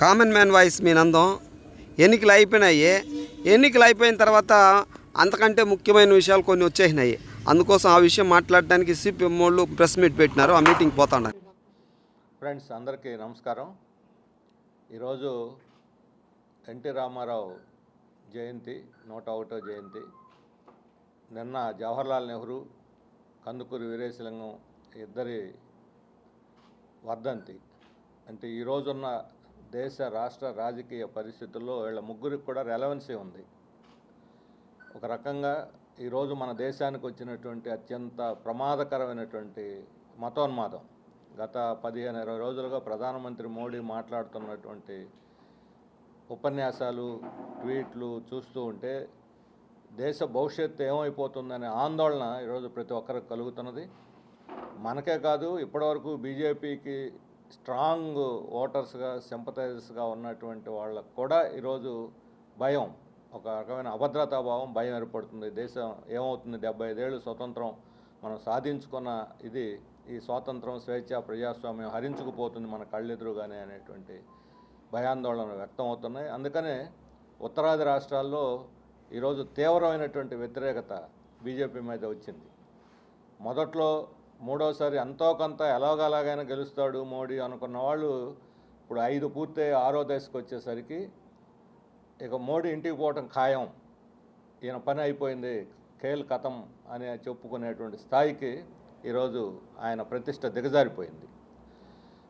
Common man voice మీ నందం. ఎన్నికలు అయిపోయినాయి. ఎన్నికలు అయిపోయిన తర్వాత అంతకంటే ముఖ్యమైన విషయాలు కొన్ని వచ్చేసినాయి. అందుకోసం ఆ విషయం మాట్లాడడానికి సిపిఎం వాళ్ళు ప్రెస్ మీట్ పెట్టినారు. ఆ మీటింగ్ పోతాను ఫ్రెండ్స్ అందరికీ నమస్కారం. ఈరోజు ఎన్టీ రామారావు జయంతి నూట ఒకటో జయంతి. నిన్న జవహర్లాల్ నెహ్రూ కందుకూరి వీరేశలింగం ఇద్దరి వర్ధంతి. అంటే ఈరోజున్న దేశ రాష్ట్ర రాజకీయ పరిస్థితుల్లో వీళ్ళ ముగ్గురికి కూడా రెలవెన్సీ ఉంది. ఒక రకంగా ఈరోజు మన దేశానికి వచ్చినటువంటి అత్యంత ప్రమాదకరమైనటువంటి మతోన్మాదం. గత పదిహేను ఇరవై రోజులుగా ప్రధానమంత్రి మోడీ మాట్లాడుతున్నటువంటి ఉపన్యాసాలు ట్వీట్లు చూస్తూ ఉంటే దేశ భవిష్యత్తు ఏమైపోతుందనే ఆందోళన ఈరోజు ప్రతి ఒక్కరికి కలుగుతున్నది. మనకే కాదు ఇప్పటివరకు బీజేపీకి స్ట్రాంగ్ ఓటర్స్గా సింపథైజర్స్గా ఉన్నటువంటి వాళ్ళకు కూడా ఈరోజు భయం. ఒక రకమైన అభద్రతా భావం భయం ఏర్పడుతుంది. దేశం ఏమవుతుంది? డెబ్బై ఐదేళ్ళు స్వతంత్రం మనం సాధించుకున్న ఇది ఈ స్వాతంత్రం స్వేచ్ఛ ప్రజాస్వామ్యం హరించుకుపోతుంది మన కళ్ళెదురుగానే అనేటువంటి భయాందోళన వ్యక్తం అవుతున్నాయి అందుకనే ఉత్తరాది రాష్ట్రాల్లో ఈరోజు తీవ్రమైనటువంటి వ్యతిరేకత బీజేపీ మీద వచ్చింది. మొదట్లో మూడోసారి ఎంతో కొంత ఎలాగలాగైనా గెలుస్తాడు మోడీ అనుకున్న వాళ్ళు ఇప్పుడు ఐదు పూర్తయి ఆరో దశకు వచ్చేసరికి ఇక మోడీ ఇంటికి పోవటం ఖాయం. ఈయన పని అయిపోయింది. కేల్ కథం అని చెప్పుకునేటువంటి స్థాయికి ఈరోజు ఆయన ప్రతిష్ట దిగజారిపోయింది.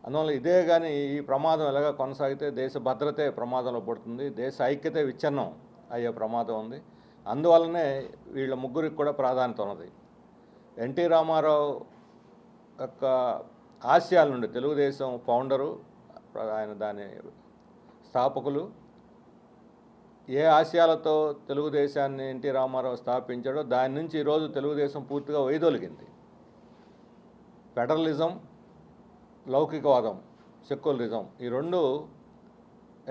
అందువల్ల ఇదే కానీ ఈ ప్రమాదం ఎలాగ కొనసాగితే దేశ భద్రతే ప్రమాదంలో పడుతుంది. దేశ ఐక్యతే విచ్ఛిన్నం అయ్యే ప్రమాదం ఉంది. అందువల్లనే వీళ్ళ ముగ్గురికి కూడా ప్రాధాన్యత ఉన్నది. ఎన్టీ రామారావు యొక్క ఆశయాల నుండి తెలుగుదేశం ఫౌండరు ఆయన దాని స్థాపకులు. ఏ ఆశయాలతో తెలుగుదేశాన్ని ఎన్టీ రామారావు స్థాపించాడో దాని నుంచి ఈరోజు తెలుగుదేశం పూర్తిగా వైదొలిగింది. ఫెడరలిజం లౌకికవాదం సెక్యులరిజం ఈ రెండు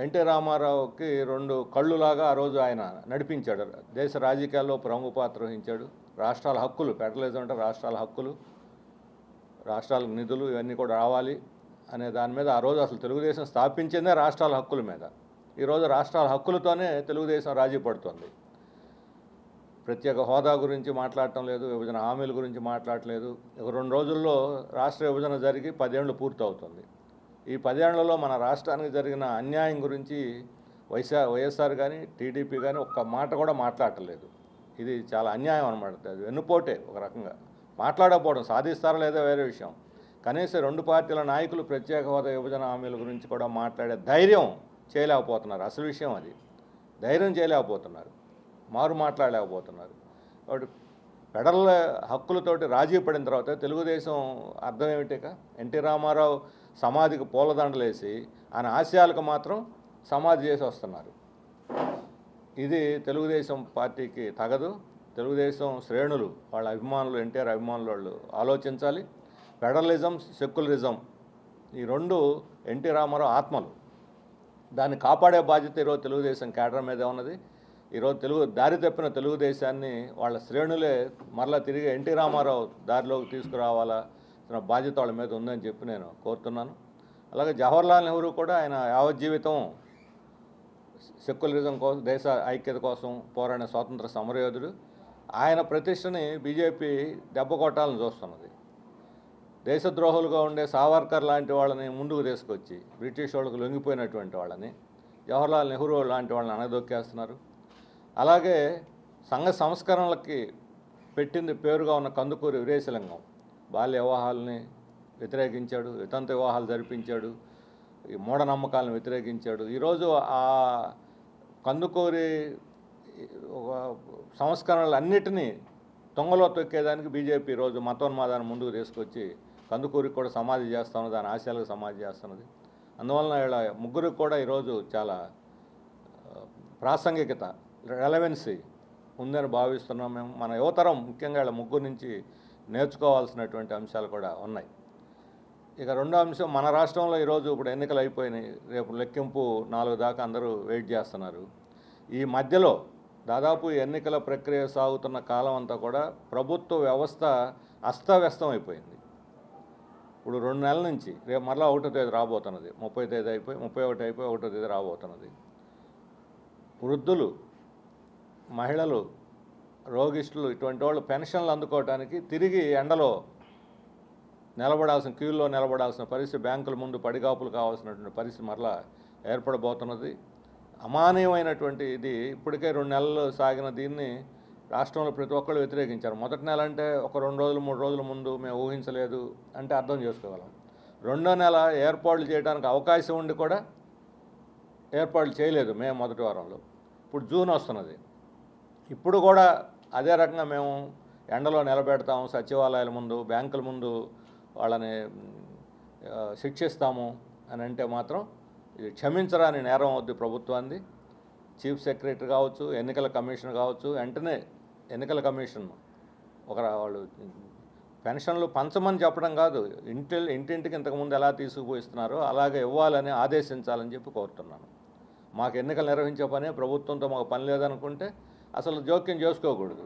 ఎన్టీ రామారావుకి రెండు కళ్ళులాగా ఆ రోజు ఆయన నడిపించాడు. దేశ రాజకీయాల్లో ప్రముఖ పాత్ర వహించాడు. రాష్ట్రాల హక్కులు ఫెడరలిజం అంటే రాష్ట్రాల హక్కులు. రాష్ట్రాలకు నిధులు ఇవన్నీ కూడా రావాలి అనే దాని మీద ఆ రోజు అసలు తెలుగుదేశం స్థాపించిందే రాష్ట్రాల హక్కుల మీద. ఈరోజు రాష్ట్రాల హక్కులతోనే తెలుగుదేశం రాజీ పడుతుంది. ప్రత్యేక హోదా గురించి మాట్లాడటం లేదు విభజన హామీల గురించి మాట్లాడట్లేదు ఒక రెండు రోజుల్లో రాష్ట్ర విభజన జరిగి పదేళ్ళు పూర్తవుతుంది. ఈ పదేళ్ళలో మన రాష్ట్రానికి జరిగిన అన్యాయం గురించి వైఎస్ఆర్ వైఎస్ఆర్ కానీ టీడీపీ కానీ ఒక్క మాట కూడా మాట్లాడలేదు ఇది చాలా అన్యాయం అనమాట అది వెన్నుపోటే ఒక రకంగా. మాట్లాడకపోవడం సాధిస్తారా లేదో వేరే విషయం. కనీసం రెండు పార్టీల నాయకులు ప్రత్యేక హోదా విభజన హామీల గురించి కూడా మాట్లాడే ధైర్యం చేయలేకపోతున్నారు. అసలు విషయం అది. ధైర్యం చేయలేకపోతున్నారు. మారు మాట్లాడలేకపోతున్నారు. కాబట్టి ఫెడరల్ హక్కులతోటి రాజీ పడిన తర్వాత తెలుగుదేశం అర్థం ఏమిటిక? ఎన్టీ రామారావు సమాధికి పూలదండలేసి ఆయన ఆశయాలకు మాత్రం సమాధి చేసి వస్తున్నారు. ఇది తెలుగుదేశం పార్టీకి తగదు. తెలుగుదేశం శ్రేణులు వాళ్ళ అభిమానులు ఎన్టీఆర్ అభిమానులు వాళ్ళు ఆలోచించాలి. ఫెడరలిజం సెక్యులరిజం ఈ రెండు ఎన్టీ రామారావు ఆత్మలు. దాన్ని కాపాడే బాధ్యత ఈరోజు తెలుగుదేశం కేడర్ మీదే ఉన్నది. ఈరోజు తెలుగు దారి తప్పిన తెలుగుదేశాన్ని వాళ్ళ శ్రేణులే మరలా తిరిగి ఎన్టీ రామారావు దారిలోకి తీసుకురావాలా తన బాధ్యత వాళ్ళ మీద ఉందని చెప్పి నేను కోరుతున్నాను. అలాగే జవహర్లాల్ నెహ్రూ కూడా ఆయన యావజ్జీవితం సెక్యులరిజం కోసం దేశ ఐక్యత కోసం పోరాడిన స్వాతంత్ర సమరయోధుడు. ఆయన ప్రతిష్టని బీజేపీ దెబ్బ కొట్టాలని చూస్తున్నది. దేశద్రోహులుగా ఉండే సావర్కర్ లాంటి వాళ్ళని ముందుకు తీసుకొచ్చి బ్రిటిష్ వాళ్ళకు లొంగిపోయినటువంటి వాళ్ళని జవహర్లాల్ నెహ్రూ లాంటి వాళ్ళని అనదొక్కేస్తున్నారు. అలాగే సంఘ సంస్కరణలకి పెట్టింది పేరుగా ఉన్న కందుకూరి వీరేశలింగం. బాల్య వివాహాలని వ్యతిరేకించాడు వితంత వివాహాలు జరిపించాడు ఈ మూఢనమ్మకాలను వ్యతిరేకించాడు. ఈరోజు ఆ కందుకూరి ఒక సంస్కరణలు అన్నిటినీ తొంగలో తొక్కేదానికి బీజేపీ ఈరోజు మతోన్మాదాన్ని ముందుకు తీసుకొచ్చి కందుకూరికి కూడా సమాధి చేస్తున్నది దాని ఆశయాలకు సమాధి చేస్తున్నది. అందువలన ఇలా ముగ్గురికి కూడా ఈరోజు చాలా ప్రాసంగికత రెలవెన్సీ ఉందని భావిస్తున్నాం మేము. మన యువతరం ముఖ్యంగా ఇలా ముగ్గురు నుంచి నేర్చుకోవాల్సినటువంటి అంశాలు కూడా ఉన్నాయి. ఇక రెండో అంశం మన రాష్ట్రంలో ఈరోజు ఇప్పుడు ఎన్నికలు అయిపోయినాయి. రేపు లెక్కింపు నాలుగు దాకా అందరూ వెయిట్ చేస్తున్నారు. ఈ మధ్యలో దాదాపు ఎన్నికల ప్రక్రియ సాగుతున్న కాలం అంతా కూడా ప్రభుత్వ వ్యవస్థ అస్తవ్యస్తం అయిపోయింది ఇప్పుడు రెండు నెలల నుంచి రేపు మరలా ఒకటో తేదీ రాబోతున్నది. ముప్పై తేదీ అయిపోయి ముప్పై ఒకటి అయిపోయి ఒకటో తేదీ రాబోతున్నది. వృద్ధులు మహిళలు రోగిష్టులు ఇటువంటి వాళ్ళు పెన్షన్లు అందుకోవడానికి తిరిగి ఎండలో నిలబడాల్సిన క్యూల్లో నిలబడాల్సిన పరిస్థితి బ్యాంకుల ముందు పడిగాపులు కావాల్సినటువంటి పరిస్థితి మరలా ఏర్పడబోతున్నది. అమానీయమైనటువంటి ఇది ఇప్పటికే రెండు నెలలు సాగిన దీన్ని రాష్ట్రంలో ప్రతి ఒక్కళ్ళు వ్యతిరేకించారు. మొదటి నెల అంటే ఒక రెండు రోజులు మూడు రోజుల ముందు మేము ఊహించలేదు అంటే అర్థం చేసుకోగలం. రెండో నెల ఏర్పాట్లు చేయడానికి అవకాశం ఉండి కూడా ఏర్పాట్లు చేయలేదు మేము మొదటి వారంలో. ఇప్పుడు జూన్ వస్తున్నది. ఇప్పుడు కూడా అదే రకంగా మేము ఎండలో నిలబెడతాము సచివాలయాల ముందు బ్యాంకుల ముందు వాళ్ళని శిక్షిస్తాము అని అంటే మాత్రం ఇది క్షమించరాని నేరం అవుద్ది ప్రభుత్వాన్ని. చీఫ్ సెక్రటరీ కావచ్చు ఎన్నికల కమిషన్ కావచ్చు వెంటనే ఎన్నికల కమిషన్ ఒక వాళ్ళు పెన్షన్లు పంచమని చెప్పడం కాదు. ఇంటి ఇంటింటికి ఇంతకుముందు ఎలా తీసుకుపోయిస్తున్నారో అలాగే ఇవ్వాలని ఆదేశించాలని చెప్పి కోరుతున్నాను. మాకు ఎన్నికలు నిర్వహించే పనే ప్రభుత్వంతో మాకు పని లేదనుకుంటే అసలు జోక్యం చేసుకోకూడదు.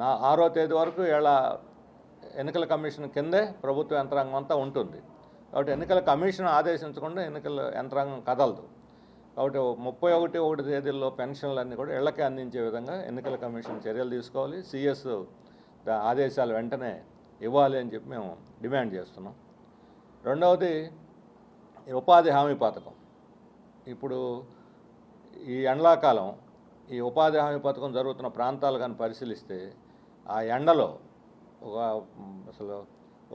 నా ఆరో తేదీ వరకు ఇలా ఎన్నికల కమిషన్ కిందే ప్రభుత్వ యంత్రాంగం అంతా ఉంటుంది. కాబట్టి ఎన్నికల కమిషన్ ఆదేశించకుండా ఎన్నికల యంత్రాంగం కదలదు. కాబట్టి ముప్పై ఒకటి ఒకటి తేదీల్లో పెన్షన్లన్నీ కూడా ఇళ్ళకే అందించే విధంగా ఎన్నికల కమిషన్ చర్యలు తీసుకోవాలి. సిఎస్ ఆదేశాలు వెంటనే ఇవ్వాలి అని చెప్పి మేము డిమాండ్ చేస్తున్నాం. రెండవది ఈ ఉపాధి హామీ పథకం. ఇప్పుడు ఈ ఎండాకాలం ఈ ఉపాధి హామీ పథకం జరుగుతున్న ప్రాంతాలు కానీ పరిశీలిస్తే ఆ ఎండలో ఒక అసలు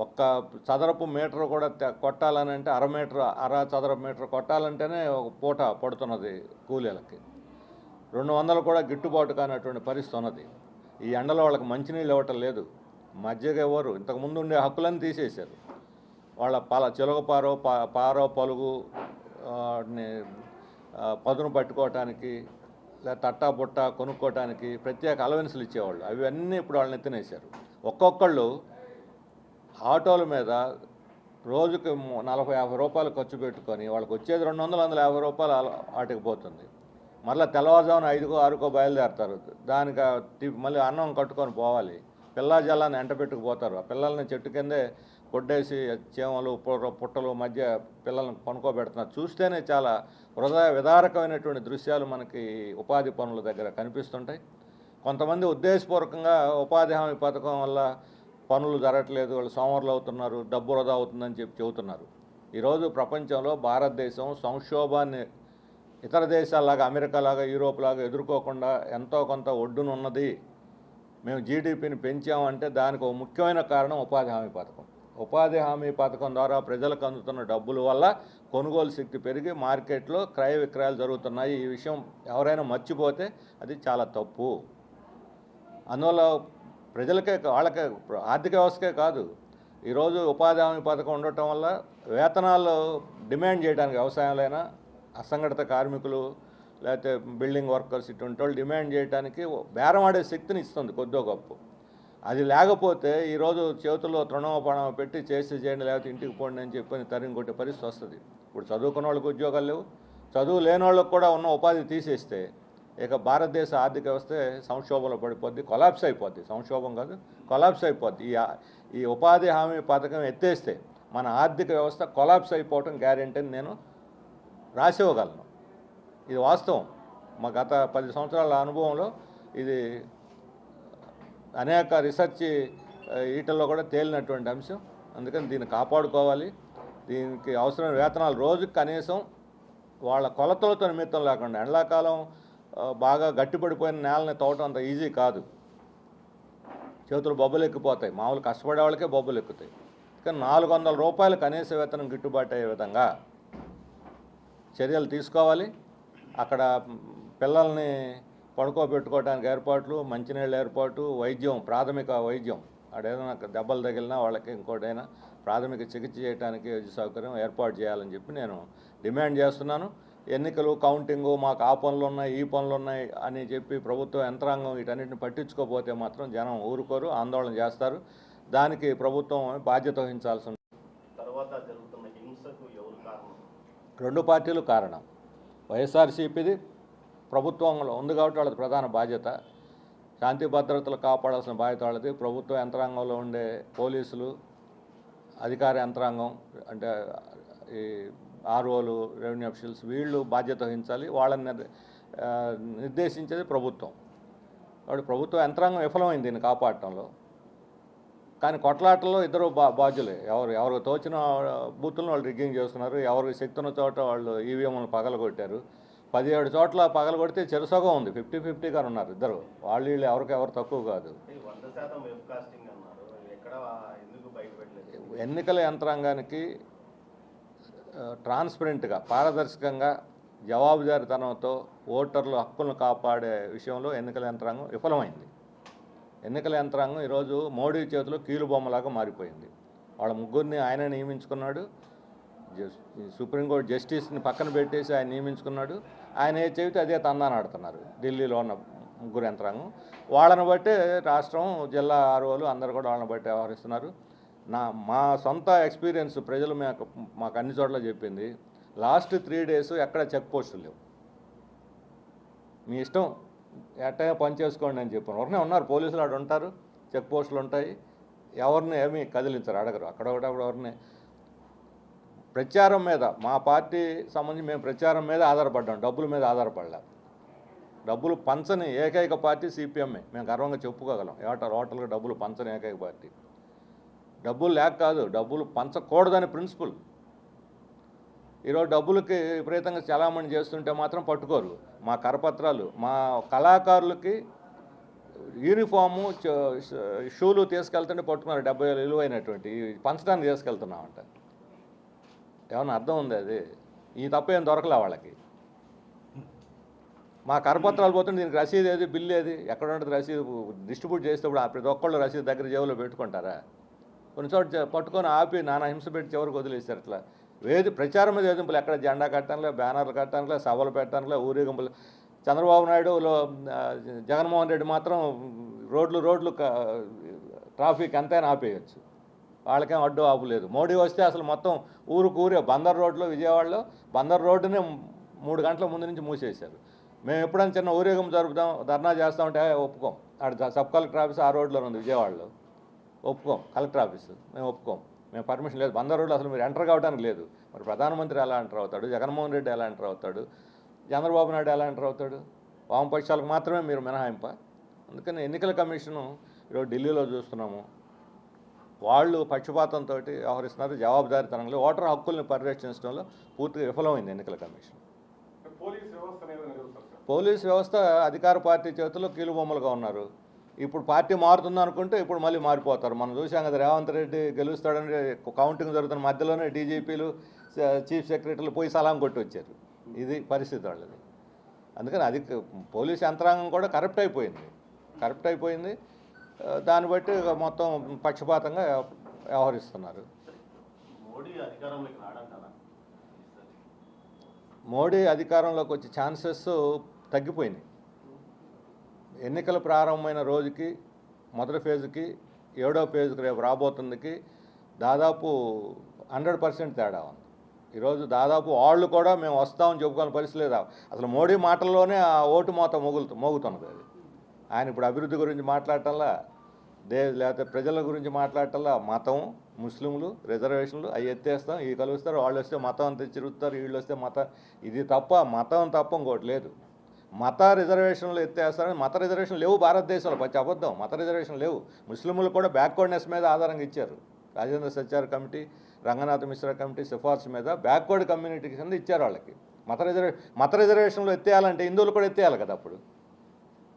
ఒక్క చదరపు మీటర్ కూడా కొట్టాలని అంటే అర మీటర్ అర చదరపు మీటర్ కొట్టాలంటేనే ఒక పూట పడుతున్నది కూలీలకి. రెండు వందలు కూడా గిట్టుబాటు కానటువంటి పరిస్థితి ఉన్నది. ఈ ఎండలో వాళ్ళకి మంచినీళ్ళు ఇవ్వటం లేదు. మజ్జిగ ఇవ్వరు ఇంతకుముందు ఉండే హక్కులను తీసేశారు. వాళ్ళ పల చిలకపారో పా పారో పలుగు వాటిని పదును పట్టుకోవటానికి లేదా తట్టా బుట్ట కొనుక్కోవటానికి ప్రత్యేక అలవెన్సులు ఇచ్చేవాళ్ళు. అవన్నీ ఇప్పుడు వాళ్ళని ఎత్తినేశారు. ఒక్కొక్కళ్ళు ఆటోల మీద రోజుకి నలభై యాభై రూపాయలు ఖర్చు పెట్టుకొని వాళ్ళకి వచ్చేది రెండు వందల వందల యాభై రూపాయలు వాటికి పోతుంది. మళ్ళీ తెల్లవారుజామున ఐదుకో ఆరుకో బయలుదేరతారు. దానికి మళ్ళీ అన్నం కట్టుకొని పోవాలి. పిల్లా జలాన్ని ఎంట పెట్టుకుపోతారు ఆ పిల్లల్ని చెట్టు కిందే కొట్టేసి చీమలు పుట్టలు మధ్య పిల్లల్ని పనుకోబెడుతున్నారు. చూస్తేనే చాలా హృదయ విదారకమైనటువంటి దృశ్యాలు మనకి ఉపాధి పనుల దగ్గర కనిపిస్తుంటాయి. కొంతమంది ఉద్దేశపూర్వకంగా ఉపాధి హామీ పథకం వల్ల పనులు జరగట్లేదు వాళ్ళు సోమరులు అవుతున్నారు డబ్బు వృధా అవుతుందని చెప్పి చెబుతున్నారు. ఈరోజు ప్రపంచంలో భారతదేశం సంక్షోభాన్ని ఇతర దేశాల్లాగా అమెరికా లాగా యూరోప్ లాగా ఎదుర్కోకుండా ఎంతో కొంత ఒడ్డునున్నది. మేము జీడిపిని పెంచామంటే దానికి ఒక ముఖ్యమైన కారణం ఉపాధి హామీ పథకం. ఉపాధి హామీ పథకం ద్వారా ప్రజలకు అందుతున్న డబ్బుల వల్ల కొనుగోలు శక్తి పెరిగి మార్కెట్లో క్రయ విక్రయాలు జరుగుతున్నాయి. ఈ విషయం ఎవరైనా మర్చిపోతే అది చాలా తప్పు. అందువల్ల ప్రజలకే వాళ్ళకే ఆర్థిక వ్యవస్థకే కాదు. ఈరోజు ఉపాధి హామీ పథకం ఉండటం వల్ల వేతనాలు డిమాండ్ చేయడానికి వ్యవసాయంలో అసంఘటిత కార్మికులు లేకపోతే బిల్డింగ్ వర్కర్స్ ఇటువంటి వాళ్ళు డిమాండ్ చేయడానికి బేరమాడే శక్తిని ఇస్తుంది కొద్దో గొప్ప. అది లేకపోతే ఈరోజు చేతుల్లో తృణమోపణం పెట్టి చేసి చేయండి లేకపోతే ఇంటికి పోండి అని చెప్పని తరిగి కొట్టే పరిస్థితి వస్తుంది. ఇప్పుడు చదువుకున్న వాళ్ళకి ఉద్యోగాలు లేవు. చదువు లేని వాళ్ళకి కూడా ఉన్న ఉపాధి తీసేస్తే ఇక భారతదేశ ఆర్థిక వ్యవస్థ సంక్షోభంలో పడిపోద్ది కొలాప్స్ అయిపోద్ది. సంక్షోభం కాదు కొలాప్స్ అయిపోద్ది. ఈ ఈ ఉపాధి హామీ పథకం ఎత్తేస్తే మన ఆర్థిక వ్యవస్థ కొలాప్స్ అయిపోవటం గ్యారెంటీ అని నేను రాసివ్వగలను. ఇది వాస్తవం. మా గత పది సంవత్సరాల అనుభవంలో ఇది అనేక రీసెర్చ్ ఈటల్లో వీటిల్లో కూడా తేలినటువంటి అంశం. అందుకని దీన్ని కాపాడుకోవాలి. దీనికి అవసరమైన వేతనాలు రోజుకి కనీసం వాళ్ళ కొలతలతో నిమిత్తం లేకుండా ఎండాకాలం బాగా గట్టిపడిపోయిన నేలని తోవటం అంత ఈజీ కాదు. చేతులు బొబ్బలు ఎక్కిపోతాయి మామూలు కష్టపడే వాళ్ళకే బొబ్బలు ఎక్కుతాయి కానీ నాలుగు వందల రూపాయలు కనీస వేతనం గిట్టుబాటు అయ్యే విధంగా చర్యలు తీసుకోవాలి. అక్కడ పిల్లల్ని పడుకోబెట్టుకోవడానికి ఏర్పాట్లు మంచినీళ్ళ ఏర్పాటు వైద్యం ప్రాథమిక వైద్యం. అడేదైనా దెబ్బలు తగిలినా వాళ్ళకి ఇంకోటైనా ప్రాథమిక చికిత్స చేయడానికి వైద్య సౌకర్యం ఏర్పాటు చేయాలని చెప్పి నేను డిమాండ్ చేస్తున్నాను. ఎన్నికలు కౌంటింగు మాకు ఆ పనులు ఉన్నాయి ఈ పనులు ఉన్నాయి అని చెప్పి ప్రభుత్వ యంత్రాంగం వీటన్నిటిని పట్టించుకోకపోతే మాత్రం జనం ఊరుకోరు ఆందోళన చేస్తారు. దానికి ప్రభుత్వం బాధ్యత వహించాల్సి కారణం? రెండు పార్టీలు కారణం. వైఎస్ఆర్సీపీది ప్రభుత్వంలో ఉంది కాబట్టి వాళ్ళది ప్రధాన బాధ్యత. శాంతి భద్రతలు కాపాడాల్సిన బాధ్యత వాళ్ళది. ప్రభుత్వ యంత్రాంగంలో ఉండే పోలీసులు అధికార యంత్రాంగం అంటే ఈ ఆర్ఓలు రెవెన్యూ అఫీషియల్స్ వీళ్ళు బాధ్యత వహించాలి వాళ్ళని నిర్దేశించేది ప్రభుత్వం. కాబట్టి ప్రభుత్వ యంత్రాంగం విఫలమైంది దీన్ని కాపాడటంలో. కానీ కొట్లాటల్లో ఇద్దరు బా బాధ్యులే. ఎవరు ఎవరు తోచిన బూతులను వాళ్ళు రిగ్గింగ్ చేస్తున్నారు ఎవరికి శక్తి ఉన్న చోట వాళ్ళు ఈవీఎంలను పగలగొట్టారు. పదిహేడు చోట్ల పగలగొడితే చెరుసగం ఉంది. ఫిఫ్టీ ఫిఫ్టీగా ఉన్నారు ఇద్దరు. వాళ్ళు వీళ్ళు ఎవరికి ఎవరు తక్కువ కాదు. ఎన్నికల యంత్రాంగానికి ట్రాన్స్పరెంట్గా పారదర్శకంగా జవాబుదారితనంతో ఓటర్లు హక్కులను కాపాడే విషయంలో ఎన్నికల యంత్రాంగం విఫలమైంది. ఎన్నికల యంత్రాంగం ఈరోజు మోడీ చేతిలో కీలుబొమ్మలాగా మారిపోయింది. వాళ్ళ ముగ్గురిని ఆయన నియమించుకున్నాడు. జస్- ఈ సుప్రీంకోర్టు జస్టిస్ని పక్కన పెట్టేసి ఆయన నియమించుకున్నాడు. ఆయన ఏ చెబితే అదే తందాన్ని ఆడుతున్నారు ఢిల్లీలో ఉన్న ముగ్గురు యంత్రాంగం. వాళ్ళని బట్టే రాష్ట్రం జిల్లా ఆర్ఓలు అందరు కూడా వాళ్ళని బట్టి వ్యవహరిస్తున్నారు. నా మా సొంత ఎక్స్పీరియన్స్ ప్రజలు మాకు మాకు అన్ని చోట్ల చెప్పింది. లాస్ట్ త్రీ డేస్ ఎక్కడ చెక్ పోస్టులు లేవు. మీ ఇష్టం ఎట్టగా పని చేసుకోండి అని చెప్పాను. ఒకనే ఉన్నారు పోలీసులు అక్కడ ఉంటారు చెక్ పోస్టులు ఉంటాయి. ఎవరిని ఏమీ కదిలించరు అడగరు. అక్కడ ఒకటి అక్కడ ఎవరిని ప్రచారం మీద మా పార్టీ సంబంధించి మేము ప్రచారం మీద ఆధారపడ్డాం డబ్బుల మీద ఆధారపడలే. డబ్బులు పంచని ఏకైక పార్టీ సిపిఎంఏ. మేము గర్వంగా చెప్పుకోగలం. ఏట హోటల్గా డబ్బులు పంచని ఏకైక పార్టీ. డబ్బులు లేక కాదు డబ్బులు పంచకూడదని ప్రిన్సిపల్. ఈరోజు డబ్బులకి విపరీతంగా చలామణి చేస్తుంటే మాత్రం పట్టుకోరు. మా కరపత్రాలు మా కళాకారులకి యూనిఫాము షూలు తీసుకెళ్తుంటే పట్టుకున్నారు డెబ్బై వేలు విలువైనటువంటి. పంచడానికి తీసుకెళ్తున్నామంట. ఏమన్నా అర్థం ఉంది అది? ఈ తప్ప ఏం దొరకలే వాళ్ళకి. మా కరపత్రాలు పోతుంటే దీనికి రసీదు ఏది బిల్లు ఏది? ఎక్కడ ఉంటుంది రసీదు? డిస్ట్రిబ్యూట్ చేసేటప్పుడు ప్రతి ఒక్కళ్ళు రసీదు దగ్గర జేబులో పెట్టుకుంటారా? కొన్ని పట్టుకొని ఆపి నానా హింస పెట్టి చివరికి వదిలేశారు అట్లా వేది ప్రచారం వేధింపులు ఎక్కడ? జెండా కట్టడంలో బ్యానర్లు కట్టడంలే సభలు పెట్టడంలో ఊరేగింపులు. చంద్రబాబు నాయుడులో జగన్మోహన్ రెడ్డి మాత్రం రోడ్లు రోడ్లు ట్రాఫిక్ ఎంతైనా ఆపేయచ్చు. వాళ్ళకేం అడ్డు ఆపలేదు. మోడీ వస్తే అసలు మొత్తం ఊరుకు ఊరే బందర్ రోడ్లో విజయవాడలో బందర్ రోడ్డునే మూడు గంటల ముందు నుంచి మూసేశారు. మేము ఎప్పుడైనా చిన్న ఊరేగింపు జరుపుదాం ధర్నా చేస్తామంటే ఒప్పుకోం. అక్కడ సబ్ కలెక్టర్ ఆఫీస్ ఆ రోడ్లో ఉంది విజయవాడలో. ఒప్పుకోం. Collector office. మేము ఒప్పుకోం. మేము పర్మిషన్ లేదు. బందర్ రోడ్లో అసలు మీరు ఎంటర్ కావడానికి లేదు. మరి ప్రధానమంత్రి ఎలా ఎంటర్ అవుతాడు? జగన్మోహన్ రెడ్డి ఎలా ఎంటర్ అవుతాడు? చంద్రబాబు నాయుడు ఎలా ఎంటర్ అవుతాడు? వామపక్షాలకు మాత్రమే మీరు మినహాయింప? అందుకని ఎన్నికల కమిషను ఈరోజు ఢిల్లీలో చూస్తున్నాము. వాళ్ళు పక్షపాతంతో వ్యవహరిస్తున్నారు. జవాబుదారీతనంలో ఓటర్ హక్కుల్ని పరిరక్షించడంలో పూర్తిగా విఫలమైంది ఎన్నికల కమిషన్. పోలీస్ వ్యవస్థ అధికార పార్టీ చేతుల్లో కీలుబొమ్మలుగా ఉన్నారు. ఇప్పుడు పార్టీ మారుతుంది అనుకుంటే ఇప్పుడు మళ్ళీ మారిపోతారు. మనం చూసాం కదా రేవంత్ రెడ్డి గెలుస్తాడని కౌంటింగ్ జరుగుతున్న మధ్యలోనే డీజీపీలు చీఫ్ సెక్రటరీలు పోయి సలాం కొట్టి వచ్చారు ఇది పరిస్థితి వాళ్ళది. అందుకని అది పోలీస్ యంత్రాంగం కూడా కరప్ట్ అయిపోయింది. కరప్ట్ అయిపోయింది. దాన్ని బట్టి మొత్తం పక్షపాతంగా వ్యవహరిస్తున్నారు. మోడీ అధికారంలోకి వచ్చే ఛాన్సెస్ తగ్గిపోయినాయి. ఎన్నికలు ప్రారంభమైన రోజుకి మొదటి ఫేజ్కి ఏడో ఫేజ్కి రేపు రాబోతుందికి దాదాపు హండ్రెడ్ పర్సెంట్ తేడా ఉంది. ఈరోజు దాదాపు వాళ్ళు కూడా మేము వస్తామని చెప్పుకోని పరిస్థితి లేదా? అసలు మోడీ మాటల్లోనే ఆ ఓటు మోత మోగులు మోగుతున్నది అది. ఆయన ఇప్పుడు అభివృద్ధి గురించి మాట్లాడటంలా దే లేకపోతే ప్రజల గురించి మాట్లాడటంలా మతం ముస్లింలు రిజర్వేషన్లు అవి ఎత్తేస్తాం ఇవి కలుస్తారు వాళ్ళు వస్తే మతం అంత తిరుగుతారు వీళ్ళు వస్తే మతం. ఇది తప్ప మతం తప్ప ఇంకోటి లేదు. మత రిజర్వేషన్లు ఎత్తేస్తారని మత రిజర్వేషన్ లేవు భారతదేశంలో పచ్చి అబద్ధం. మత రిజర్వేషన్ లేవు. ముస్లింలు కూడా బ్యాక్వర్డ్నెస్ మీద ఆధారంగా ఇచ్చారు. రాజేంద్ర సత్యార్ కమిటీ రంగనాథ్ మిశ్రా కమిటీ సిఫార్సు మీద బ్యాక్వర్డ్ కమ్యూనిటీ కింద ఇచ్చారు వాళ్ళకి. మత రిజర్వే మత రిజర్వేషన్లు ఎత్తేయాలంటే హిందువులు కూడా ఎత్తేయాలి కదా అప్పుడు.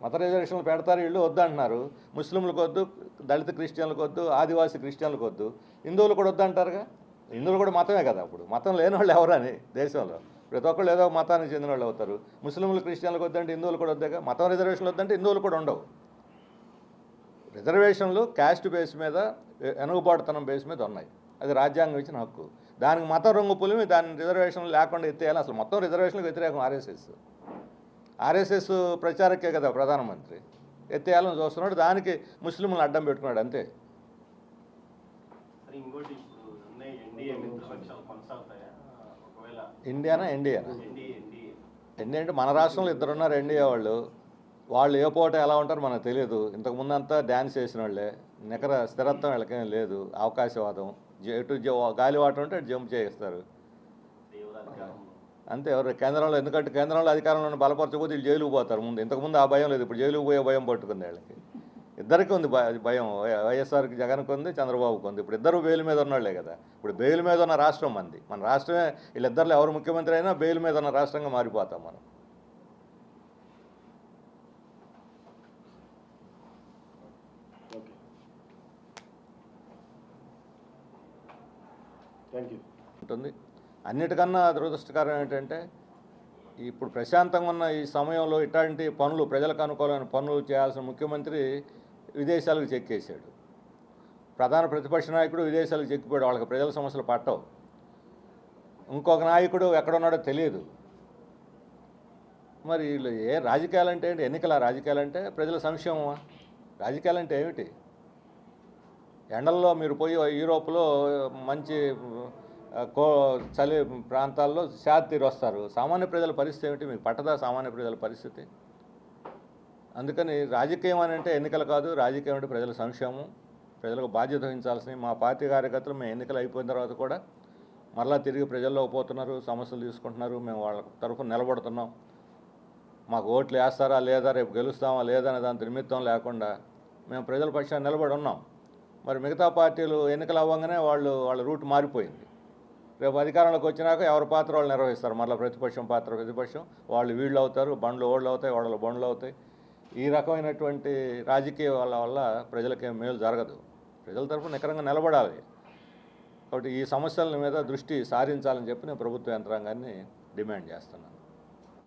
మత రిజర్వేషన్లు పెడతారు వీళ్ళు వద్దంటున్నారు. ముస్లింలకు వద్దు దళిత క్రిస్టియన్లకు వద్దు ఆదివాసీ క్రిస్టియన్లకు వద్దు. హిందువులు కూడా వద్దంటారుగా? హిందువులు కూడా మతమే కదా అప్పుడు. మతం లేని వాళ్ళు ఎవరని దేశంలో? ప్రతి ఒక్కళ్ళు ఏదో ఒక మతానికి చెందిన వాళ్ళు అవుతారు. ముస్లింలు క్రిస్టియన్లకు వద్దంటే హిందువులు కూడా వద్దాక మతం రిజర్వేషన్లు వద్దంటే హిందువులు కూడా ఉండవు. రిజర్వేషన్లు క్యాస్ట్ బేస్ మీద వెనుకబాటుతనం బేస్ మీద ఉన్నాయి. అది రాజ్యాంగం ఇచ్చిన హక్కు. దానికి మతం రంగు పులిమి దాని రిజర్వేషన్లు లేకుండా ఎత్తేయాలి. అసలు మొత్తం రిజర్వేషన్లకు వ్యతిరేకం ఆర్ఎస్ఎస్. ఆర్ఎస్ఎస్ ప్రచారకే కదా ప్రధానమంత్రి. ఎత్తేయాలని చూస్తున్నాడు. దానికి ముస్లింలను అడ్డం పెట్టుకున్నాడు అంతే. ఇంకోటి ఎన్డీఏ మిత్రపక్షాలు కొనసాగుతాయా? ఇండియానా? ఎన్డీఏనా ఎన్డీఏ అంటే మన రాష్ట్రంలో ఇద్దరు ఉన్నారు ఎన్డీఏ వాళ్ళు. వాళ్ళు ఏ పూట ఎలా ఉంటారో మనకు తెలియదు ఇంతకుముందు అంతా డ్యాన్స్ చేసిన వాళ్ళే నికర స్థిరత్వం వీళ్ళకేం లేదు. అవకాశవాదం. ఎటు జ- గాలివాటం ఉంటే జంప్ చేయిస్తారు. అంతే ఎవరు? కేంద్రంలో ఎందుకంటే కేంద్రంలో అధికారంలో బలపరచకపోతే వీళ్ళు జైలుకు పోతారు ముందు. ఇంతకుముందు ఆ భయం లేదు. ఇప్పుడు జైలుకు పోయే భయం పట్టుకుంది వాళ్ళకి. ఇద్దరికి ఉంది భయం. వైఎస్ఆర్కి జగన్కి ఉంది చంద్రబాబుకి ఉంది. ఇప్పుడు ఇద్దరు బెయిల్ మీద ఉన్నోళ్ళే కదా. ఇప్పుడు బెయిల్ మీద ఉన్న రాష్ట్రం మంది. మన రాష్ట్రమే వీళ్ళిద్దరిలో ఎవరు ముఖ్యమంత్రి అయినా బెయిల్ మీద ఉన్న రాష్ట్రంగా మారిపోతాం మనం. ఉంటుంది. అన్నిటికన్నా దురదృష్టకరం ఏంటంటే ఇప్పుడు ప్రశాంతంగా ఉన్న ఈ సమయంలో ఇట్లాంటి పనులు ప్రజలకు అనుకూలమైన పనులు చేయాల్సిన ముఖ్యమంత్రి విదేశాలకు చెక్కేశాడు. ప్రధాన ప్రతిపక్ష నాయకుడు విదేశాలకు చెక్కిపోయాడు. వాళ్ళకి ప్రజల సమస్యలు పట్టవు. ఇంకొక నాయకుడు ఎక్కడున్నాడో తెలియదు. మరి వీళ్ళు ఏ రాజకీయాలంటే ఏంటి? ఎన్నికల రాజకీయాలంటే ప్రజల సంక్షేమమా? రాజకీయాలంటే ఏమిటి? ఎండల్లో మీరు పోయి యూరోప్లో మంచి కో చలి ప్రాంతాల్లో శాత తీరు వస్తారు సామాన్య ప్రజల పరిస్థితి ఏమిటి? మీకు పట్టదా సామాన్య ప్రజల పరిస్థితి? అందుకని రాజకీయం అని అంటే ఎన్నికలు కాదు రాజకీయం అంటే ప్రజల సంక్షేమం ప్రజలకు బాధ్యత వహించాల్సినవి. మా పార్టీ కార్యకర్తలు మేము ఎన్నికలు అయిపోయిన తర్వాత కూడా మరలా తిరిగి ప్రజల్లో పోతున్నారు సమస్యలు తీసుకుంటున్నారు. మేము వాళ్ళ తరఫున నిలబడుతున్నాం. మాకు ఓట్లు వేస్తారా లేదా రేపు గెలుస్తామా లేదా దాని నిమిత్తం లేకుండా మేము ప్రజల పక్షాన్ని నిలబడి ఉన్నాం. మరి మిగతా పార్టీలు ఎన్నికలు అవ్వగానే వాళ్ళు వాళ్ళ రూట్ మారిపోయింది. రేపు అధికారంలోకి వచ్చినాక ఎవరి పాత్ర వాళ్ళు నిర్వహిస్తారు? మళ్ళీ ప్రతిపక్షం పాత్ర ప్రతిపక్షం వాళ్ళు వీళ్ళు అవుతారు బండ్లు ఓళ్ళు అవుతాయి వాళ్ళ బండ్లు అవుతాయి. ఈ రకమైనటువంటి రాజకీయ వాళ్ళ వల్ల ప్రజలకేం మేలు జరగదు. ప్రజల తరఫున నికరంగా నిలబడాలి. కాబట్టి ఈ సమస్యల మీద దృష్టి సారించాలని చెప్పి నేను ప్రభుత్వ యంత్రాంగాన్ని డిమాండ్ చేస్తున్నాను.